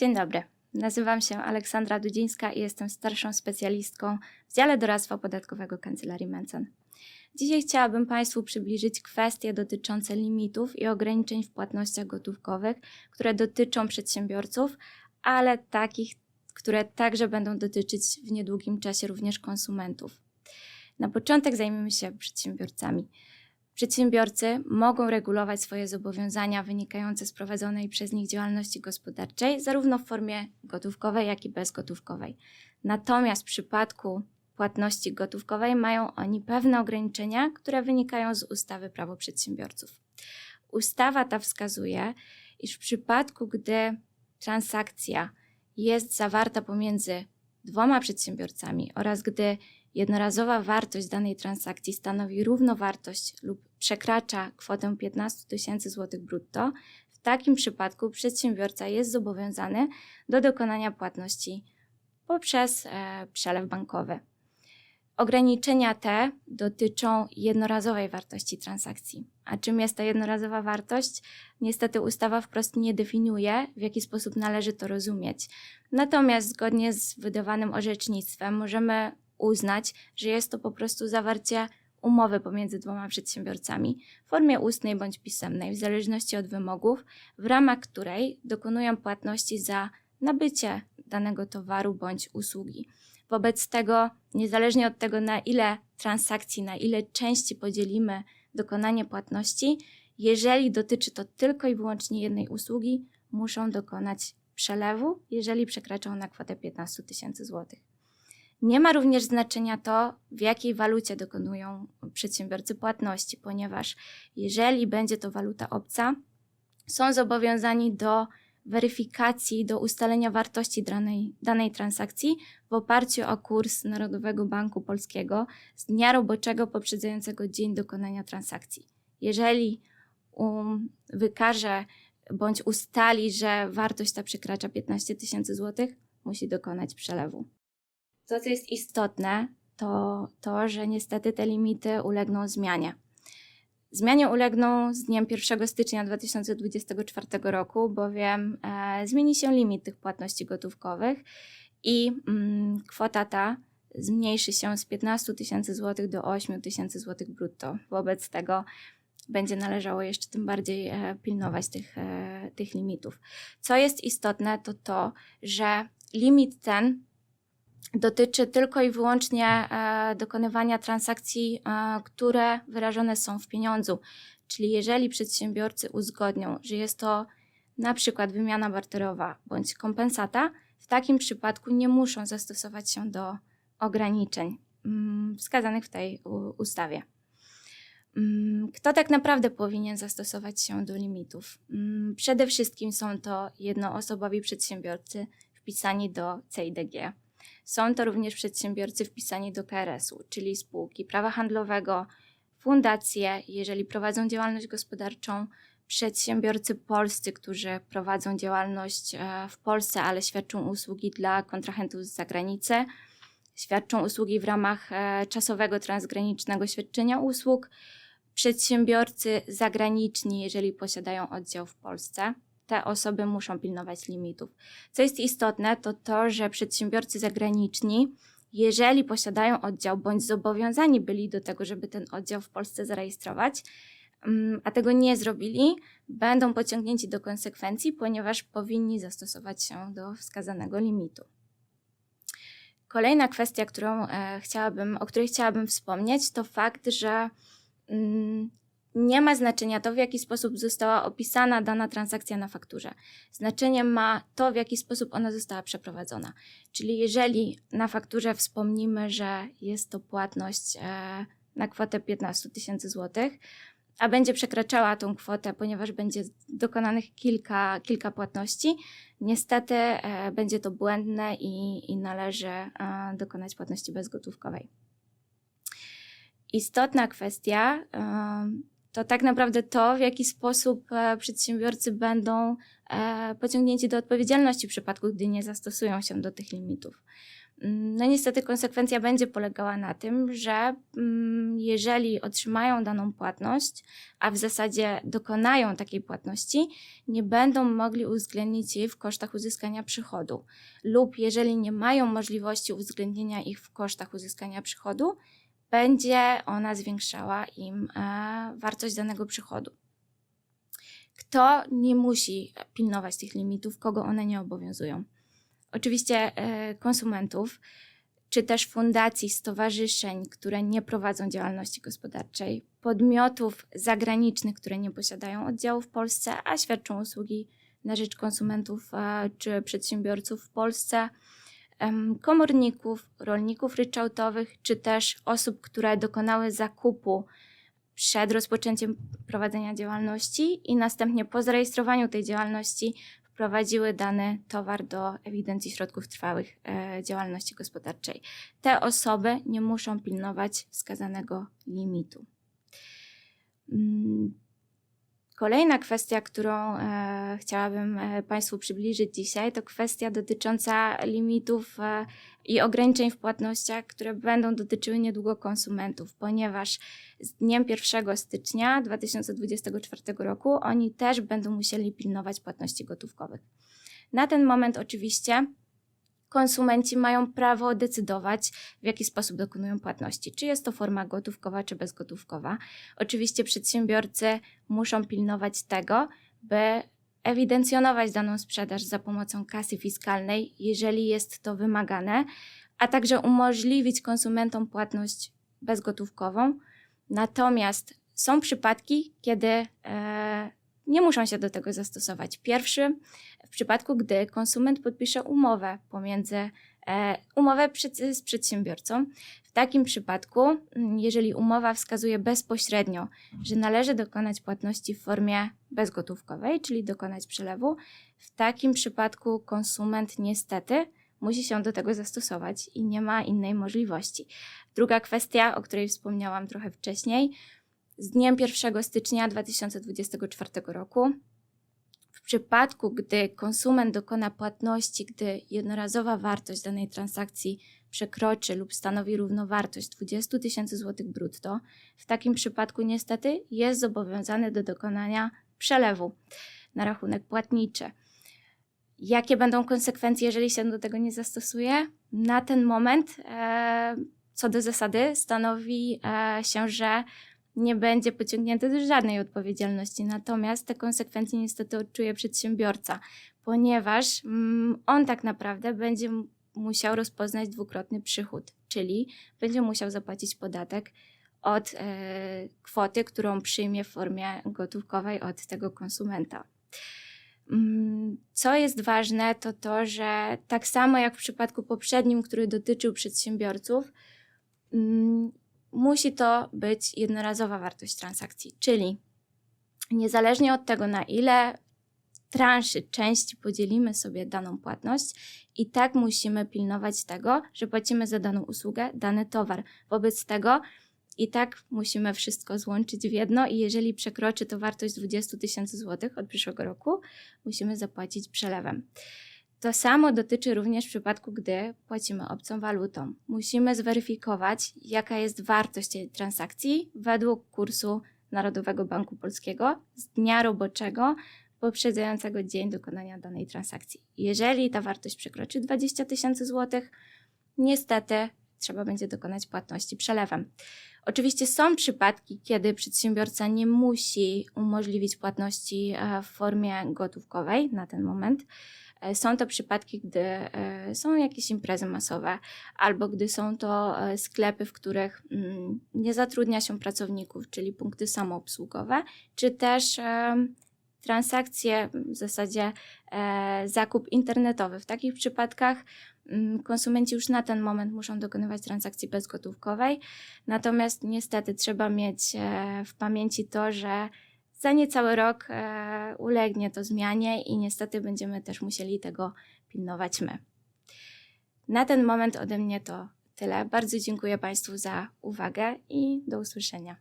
Dzień dobry. Nazywam się Aleksandra Dudzińska i jestem starszą specjalistką w dziale doradztwa podatkowego Kancelarii Mencen. Dzisiaj chciałabym Państwu przybliżyć kwestie dotyczące limitów i ograniczeń w płatnościach gotówkowych, które dotyczą przedsiębiorców, ale takich, które także będą dotyczyć w niedługim czasie również konsumentów. Na początek zajmiemy się przedsiębiorcami. Przedsiębiorcy mogą regulować swoje zobowiązania wynikające z prowadzonej przez nich działalności gospodarczej, zarówno w formie gotówkowej, jak i bezgotówkowej. Natomiast w przypadku płatności gotówkowej mają oni pewne ograniczenia, które wynikają z ustawy Prawo Przedsiębiorców. Ustawa ta wskazuje, iż w przypadku, gdy transakcja jest zawarta pomiędzy dwoma przedsiębiorcami oraz gdy jednorazowa wartość danej transakcji stanowi równowartość lub przekracza kwotę 15 tysięcy złotych brutto, w takim przypadku przedsiębiorca jest zobowiązany do dokonania płatności poprzez e, przelew bankowy. Ograniczenia te dotyczą jednorazowej wartości transakcji. A czym jest ta jednorazowa wartość? Niestety ustawa wprost nie definiuje, w jaki sposób należy to rozumieć. Natomiast zgodnie z wydawanym orzecznictwem możemy uznać, że jest to po prostu zawarcie umowy pomiędzy dwoma przedsiębiorcami w formie ustnej bądź pisemnej, w zależności od wymogów, w ramach której dokonują płatności za nabycie danego towaru bądź usługi. Wobec tego, niezależnie od tego, na ile transakcji, na ile części podzielimy dokonanie płatności, jeżeli dotyczy to tylko i wyłącznie jednej usługi, muszą dokonać przelewu, jeżeli przekracza ona kwotę 15 tysięcy złotych. Nie ma również znaczenia to, w jakiej walucie dokonują przedsiębiorcy płatności, ponieważ jeżeli będzie to waluta obca, są zobowiązani do weryfikacji, do ustalenia wartości danej, danej transakcji w oparciu o kurs Narodowego Banku Polskiego z dnia roboczego poprzedzającego dzień dokonania transakcji. Jeżeli um, wykaże bądź ustali, że wartość ta przekracza 15 tysięcy złotych, musi dokonać przelewu. To, co jest istotne, to to, że niestety te limity ulegną zmianie. Zmianie ulegną z dniem 1 stycznia 2024 roku, bowiem e, zmieni się limit tych płatności gotówkowych i mm, kwota ta zmniejszy się z 15 tysięcy złotych do 8 tysięcy złotych brutto. Wobec tego będzie należało jeszcze tym bardziej e, pilnować tych, e, tych limitów. Co jest istotne, to to, że limit ten dotyczy tylko i wyłącznie e, dokonywania transakcji, e, które wyrażone są w pieniądzu. Czyli jeżeli przedsiębiorcy uzgodnią, że jest to na przykład wymiana barterowa bądź kompensata, w takim przypadku nie muszą zastosować się do ograniczeń mm, wskazanych w tej ustawie. Mm, kto tak naprawdę powinien zastosować się do limitów? Mm, przede wszystkim są to jednoosobowi przedsiębiorcy wpisani do CIDG. Są to również przedsiębiorcy wpisani do KRS-u, czyli spółki prawa handlowego, fundacje, jeżeli prowadzą działalność gospodarczą, przedsiębiorcy polscy, którzy prowadzą działalność e, w Polsce, ale świadczą usługi dla kontrahentów z zagranicy, świadczą usługi w ramach e, czasowego transgranicznego świadczenia usług, przedsiębiorcy zagraniczni, jeżeli posiadają oddział w Polsce te osoby muszą pilnować limitów. Co jest istotne, to to, że przedsiębiorcy zagraniczni, jeżeli posiadają oddział bądź zobowiązani byli do tego, żeby ten oddział w Polsce zarejestrować, mm, a tego nie zrobili, będą pociągnięci do konsekwencji, ponieważ powinni zastosować się do wskazanego limitu. Kolejna kwestia, którą e, chciałabym, o której chciałabym wspomnieć, to fakt, że mm, nie ma znaczenia to, w jaki sposób została opisana dana transakcja na fakturze. Znaczenie ma to, w jaki sposób ona została przeprowadzona. Czyli jeżeli na fakturze wspomnimy, że jest to płatność e, na kwotę 15 tysięcy złotych, a będzie przekraczała tą kwotę, ponieważ będzie dokonanych kilka, kilka płatności, niestety e, będzie to błędne i, i należy e, dokonać płatności bezgotówkowej. Istotna kwestia to tak naprawdę to, w jaki sposób e, przedsiębiorcy będą e, pociągnięci do odpowiedzialności w przypadku, gdy nie zastosują się do tych limitów. Mm, No niestety konsekwencja będzie polegała na tym, że mm, jeżeli otrzymają daną płatność, a w zasadzie dokonają takiej płatności, nie będą mogli uwzględnić jej w kosztach uzyskania przychodu. Lub jeżeli nie mają możliwości uwzględnienia ich w kosztach uzyskania przychodu, będzie ona zwiększała im e, wartość danego przychodu. Kto nie musi pilnować tych limitów, kogo one nie obowiązują? Oczywiście e, konsumentów, czy też fundacji, stowarzyszeń, które nie prowadzą działalności gospodarczej, podmiotów zagranicznych, które nie posiadają oddziału w Polsce, a świadczą usługi na rzecz konsumentów e, czy przedsiębiorców w Polsce, komorników, rolników ryczałtowych, czy też osób, które dokonały zakupu przed rozpoczęciem prowadzenia działalności i następnie po zarejestrowaniu tej działalności wprowadziły dany towar do ewidencji środków trwałych e, działalności gospodarczej. Te osoby nie muszą pilnować wskazanego limitu. Kolejna kwestia, którą e, chciałabym e, Państwu przybliżyć dzisiaj, to kwestia dotycząca limitów e, i ograniczeń w płatnościach, które będą dotyczyły niedługo konsumentów, ponieważ z dniem 1 stycznia 2024 roku oni też będą musieli pilnować płatności gotówkowych. Na ten moment oczywiście konsumenci mają prawo decydować, w jaki sposób dokonują płatności, czy jest to forma gotówkowa, czy bezgotówkowa. Oczywiście przedsiębiorcy muszą pilnować tego, by ewidencjonować daną sprzedaż za pomocą kasy fiskalnej, jeżeli jest to wymagane, a także umożliwić konsumentom płatność bezgotówkową. Natomiast są przypadki, kiedy e, nie muszą się do tego zastosować. Pierwszy, w przypadku, gdy konsument podpisze umowę pomiędzy e, umowę z przedsiębiorcą. W takim przypadku, mm, jeżeli umowa wskazuje bezpośrednio, że należy dokonać płatności w formie bezgotówkowej, czyli dokonać przelewu, w takim przypadku konsument niestety musi się do tego zastosować i nie ma innej możliwości. Druga kwestia, o której wspomniałam trochę wcześniej, z dniem 1 stycznia 2024 roku w przypadku, gdy konsument dokona płatności, gdy jednorazowa wartość danej transakcji przekroczy lub stanowi równowartość 20 tysięcy złotych brutto, w takim przypadku niestety jest zobowiązany do dokonania przelewu na rachunek płatniczy. Jakie będą konsekwencje, jeżeli się do tego nie zastosuje? Na ten moment, e, co do zasady, stanowi e, się, że nie będzie pociągnięty do żadnej odpowiedzialności. Natomiast te konsekwencje niestety odczuje przedsiębiorca, ponieważ mm, on tak naprawdę będzie musiał rozpoznać dwukrotny przychód, czyli będzie musiał zapłacić podatek od e, kwoty, którą przyjmie w formie gotówkowej od tego konsumenta. Mm, Co jest ważne, to to, że tak samo jak w przypadku poprzednim, który dotyczył przedsiębiorców, mm, musi to być jednorazowa wartość transakcji, czyli niezależnie od tego, na ile transzy, części podzielimy sobie daną płatność, i tak musimy pilnować tego, że płacimy za daną usługę, dany towar. Wobec tego i tak musimy wszystko złączyć w jedno i jeżeli przekroczy to wartość 20 tysięcy złotych od przyszłego roku, musimy zapłacić przelewem. To samo dotyczy również w przypadku, gdy płacimy obcą walutą. Musimy zweryfikować, jaka jest wartość tej transakcji według kursu Narodowego Banku Polskiego z dnia roboczego poprzedzającego dzień dokonania danej transakcji. Jeżeli ta wartość przekroczy 20 tysięcy złotych, niestety trzeba będzie dokonać płatności przelewem. Oczywiście są przypadki, kiedy przedsiębiorca nie musi umożliwić płatności e, w formie gotówkowej na ten moment. E, Są to przypadki, gdy e, są jakieś imprezy masowe, albo gdy są to e, sklepy, w których mm, nie zatrudnia się pracowników, czyli punkty samoobsługowe, czy też transakcje, w zasadzie zakup internetowy. W takich przypadkach mm, konsumenci już na ten moment muszą dokonywać transakcji bezgotówkowej, natomiast niestety trzeba mieć w pamięci to, że za niecały rok e, ulegnie to zmianie i niestety będziemy też musieli tego pilnować my. Na ten moment ode mnie to tyle. Bardzo dziękuję Państwu za uwagę i do usłyszenia.